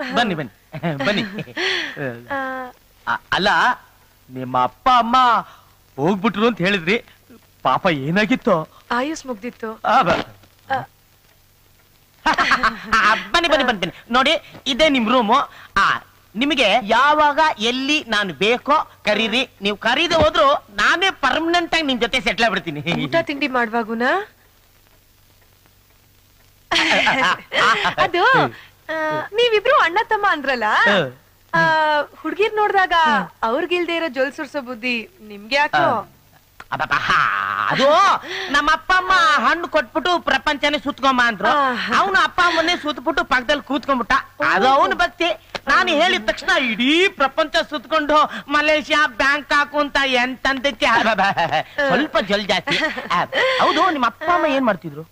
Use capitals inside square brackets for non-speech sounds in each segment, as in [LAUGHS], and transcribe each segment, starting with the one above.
ಬನ್ನಿ ಬನ್ನಿ. [LAUGHS] ಬನ್ನಿ. [LAUGHS] ಅ- ಅಲ್ಲ ನಿಮ್ಮ ಅಪ್ಪ ಅಮ್ಮ ಹೋಗ್ಬಿಟ್ರು ಅಂತ ಹೇಳಿದ್ರಿ. ಪಾಪ ಏನಾಗಿತ್ತು? ಆಯುಸ್ ಮುಗ್ದಿತ್ತು. ಆ, ಬ- ಆ, [LAUGHS] ಬನ್ನಿ ಬನ್ನಿ ಬನ್ನಿ ಬನ್ನಿ. ನೋಡಿ ಇದೇ ನಿಮ್ ರೂಮು ಆ ನಿಮಗೆ ಯಾವಾಗ ಎಲ್ಲಿ ನಾನು ಬೇಕೋ ಕರೀರಿ. ನೀವು ಕರೀದೆ ಹೋದ್ರು ನಾನೇ ಪರ್ಮನೆಂಟ್ ಆಗಿ ನಿಮ್ ಜೊತೆ ಸೆಟ್ಲ್ ಆಗ್ಬಿಡ್ತೀನಿ. ಊಟ ತಿಂಡಿ ಮಾಡುವಾಗ ಅದು ನೀವಿಬ್ರು ಅಣ್ಣ ತಮ್ಮ ಅಂದ್ರಲ್ಲ? ಹುಡ್ಗಿರ್ ನೋಡ್ದಾಗ ಅವ್ರಿಗಿಲ್ದೇ ಇರೋ ಜೊಲ್ ಸುರ್ಸೋ ಬುದ್ಧಿ ನಿಮ್ಗೆ ಯಾಕೋ? ಅದು ನಮ್ಮ ಅಪ್ಪ ಅಮ್ಮ ಹಣ್ಣು ಕೊಟ್ಬಿಟ್ಟು ಪ್ರಪಂಚನೇ ಸುತ್ಕೊಂಬ ಅಂದ್ರು. ಅವನು ಅಪ್ಪ ಅಮ್ಮನ್ನೇ ಸುತ್ಬಿಟ್ಟು ಪಕ್ಕದಲ್ಲಿ ಕೂತ್ಕೊಂಡ್ಬಿಟ್ಟ. ಅದು ಅವನ ಭಕ್ತಿ. ನಾನು ಹೇಳಿದ ತಕ್ಷಣ ಇಡೀ ಪ್ರಪಂಚ ಸುತ್ಕೊಂಡು ಮಲೇಷ್ಯಾ ಬ್ಯಾಂಕಾಕ್ ಅಂತ ಎಂತಂದಕ್ಕೆ ಸ್ವಲ್ಪ ಜಲ್ ಜಾಸ್ತಿ. [LAUGHS] ಹೌದು ನಿಮ್ಮ ಅಪ್ಪ ಅಮ್ಮ ಏನ್ ಮಾಡ್ತಿದ್ರು?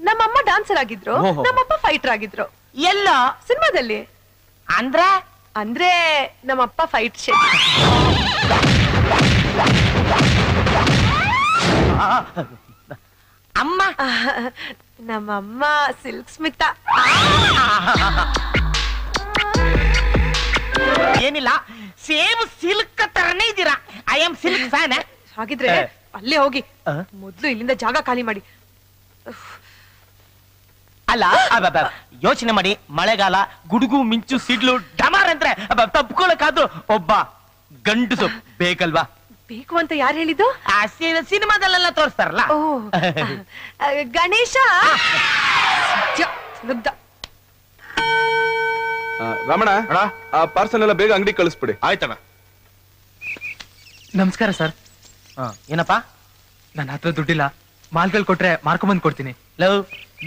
ನಮ್ಮಮ್ಮ ಡಾನ್ಸರ್ ಆಗಿದ್ರು ನಮ್ಮ ನಮ್ಮಪ್ಪ ಫೈಟರ್ ಆಗಿದ್ರು. ಎಲ್ಲ ಸಿನಿಮಾದಲ್ಲಿ? ಅಂದ್ರ? ಅಂದ್ರೆ ನಮ್ಮಪ್ಪ ಫೈಟ್ ಶೆಟ್ ಆ, ಅಮ್ಮ? ನಮ್ಮಮ್ಮ ಸಿಲ್ಕ್ ಸ್ಮಿತ. ಏನಿಲ್ಲ ಸೇಮ್ ಸಿಲ್ಕ್ ತರನೇ ಇದ್ದೀರಾ? ಐ ಆಮ್ ಸಿಲ್ಕ್ ಫ್ಯಾನ್ ಹಾಗಿದ್ರೆ. ಅಲ್ಲೇ ಹೋಗಿ? ಮೊದ್ಲು ಇಲ್ಲಿಂದ ಜಾಗ ಖಾಲಿ ಮಾಡಿ. ಅಲ್ಲ ಅಬ್ಬಬ್ಬ, ಯೋಚನೆ ಮಾಡಿ ಮಳೆಗಾಲ ಗುಡುಗು ಮಿಂಚು ಸಿಡ್ಲು ಡಮಾರ್ ಅಂದ್ರೆ ತಪ್ಕೊಳಕಾದ್ರು ಒಬ್ಬ ಗಂಡಸು ಬೇಕಲ್ವಾ? ಬೇಕು ಅಂತ ಯಾರು ಹೇಳಿದ್ದು? ಸಿನಿಮಾದಲ್ಲೆಲ್ಲ ತೋರಿಸ್ತಾರಲ್ಲ? ಗಣೇಶ? ರಮಣ ಪಾರ್ಸಲ್ ಎಲ್ಲ ಬೇಗ ಅಂಗಡಿ ಕಳಿಸ್ಬಿಡಿ. ಆಯ್ತಣ್ಣ. ನಮಸ್ಕಾರ ಸರ್. ಏನಪ್ಪಾ? ನನ್ನ ಹತ್ರ ದುಡ್ಡಿಲ್ಲ. ಮಾಲ್ಗಳು ಕೊಟ್ರೆ ಮಾರ್ಕೊಂಬಂದ್ ಕೊಡ್ತೀನಿ. ಲವ್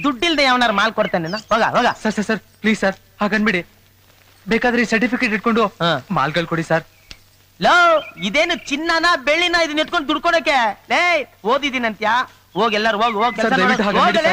ದುಡ್ಡಿಲ್ದೆ ಯಾವನಾರು ಮಾಲ್ ಕೊಡ್ತಾನೆ ಹೋಗ ಹೋಗ. Sir sir sir please sir ಹಾಗನ್ಬಿಡಿ. ಬೇಕಾದ್ರೆ ಸರ್ಟಿಫಿಕೇಟ್ ಇಟ್ಕೊಂಡು ಹಾ. ಮಾಲ್ಗಳು ಕೊಡಿ ಸರ್. ಲವ್ ಇದೇನು ಚಿನ್ನನ ಬೆಳ್ಳಿನ ಇದನ್ನ ಇಟ್ಕೊಂಡು ದುಡ್ಕೊಳಕ್ಕೆ? ಲೇ ಹೋಗ್ ಎಲ್ಲಾರು ಹೋಗ್ ಹೋಗ್ ಸರ್ ಕೆಲಸ ದಯವಿಟ್ಟು ಹಾಗೆ ಮಾಡಿ ಸರ್